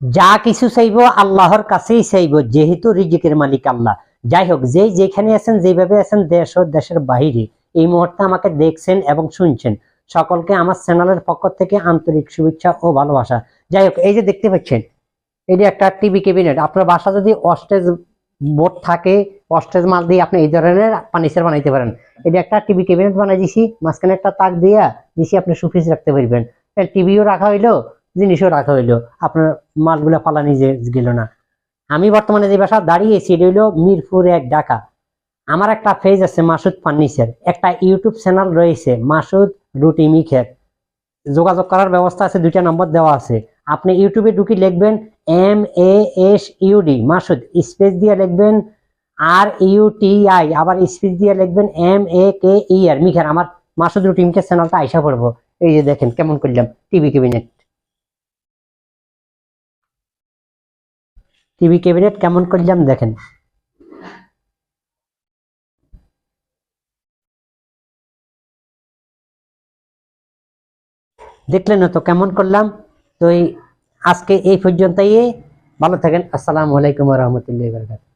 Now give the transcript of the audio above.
যা কিছু চাইব আল্লাহর কাছেই চাইব, যেহেতু রিজিকের মালিক আল্লাহ। যাই হোক যে যেখানে আছেন যেভাবে আছেন, দেশ ও দেশের বাহিরে, এই মুহূর্তে আমাকে দেখছেন এবং শুনছেন। সকলকে আমার চ্যানেলের পক্ষ থেকে আন্তরিক শুভেচ্ছা ও ভালোবাসা। যাই হোক এই যে দেখতে পাচ্ছেন, এটি একটা টিভি ক্যাবিনেট। আপনার বাসা যদি অস্টেজ বোর্ড থাকে, অস্টেজ মাল দিয়ে আপনি এই ধরনের ফার্নিচার বানাইতে পারেন। এটি একটা টিভি ক্যাবিনেট বানাই দিছি, মাঝখানে একটা তাক দিয়া দিছি, আপনি সুফিস রাখতে পারবেন। টিভিও রাখা হইল জিনিসও রাখা হইল। আপনার মালগুলো ফালা নিজে গেল না। আমি বর্তমানে যে বাসা দাঁড়িয়েছি এটা হইল মিরপুর এক ঢাকা। আমার একটা ফেজ আছে মাসুদ ফার্নিচার। একটা ইউটিউব চ্যানেল রয়েছে, মাসুদ রুটি মিখের। যোগাযোগ করার ব্যবস্থা আছে, দুইটা নম্বর দেওয়া আছে। আপনি ইউটিউবে ঢুকি লিখবেন M A S U D Masud space দিয়ে লিখবেন আর ইউ টি আই আবার স্পেস দিয়ে লিখবেন এম এ কে ই আর মিখের। আমার মাসুদ রুটি মিখের চ্যানেলটা আইসা পড়ব। এই যে দেখেন, কেমন করলাম টিভি ক্যাবিনেট টিভি ক্যাবিনেট কেমন করলাম দেখেন। দেখলেন তো কেমন করলাম? তো আজকে এই পর্যন্তই। ভালো থাকেন। আসসালামু আলাইকুম রহমতুল্লাহ বরকাত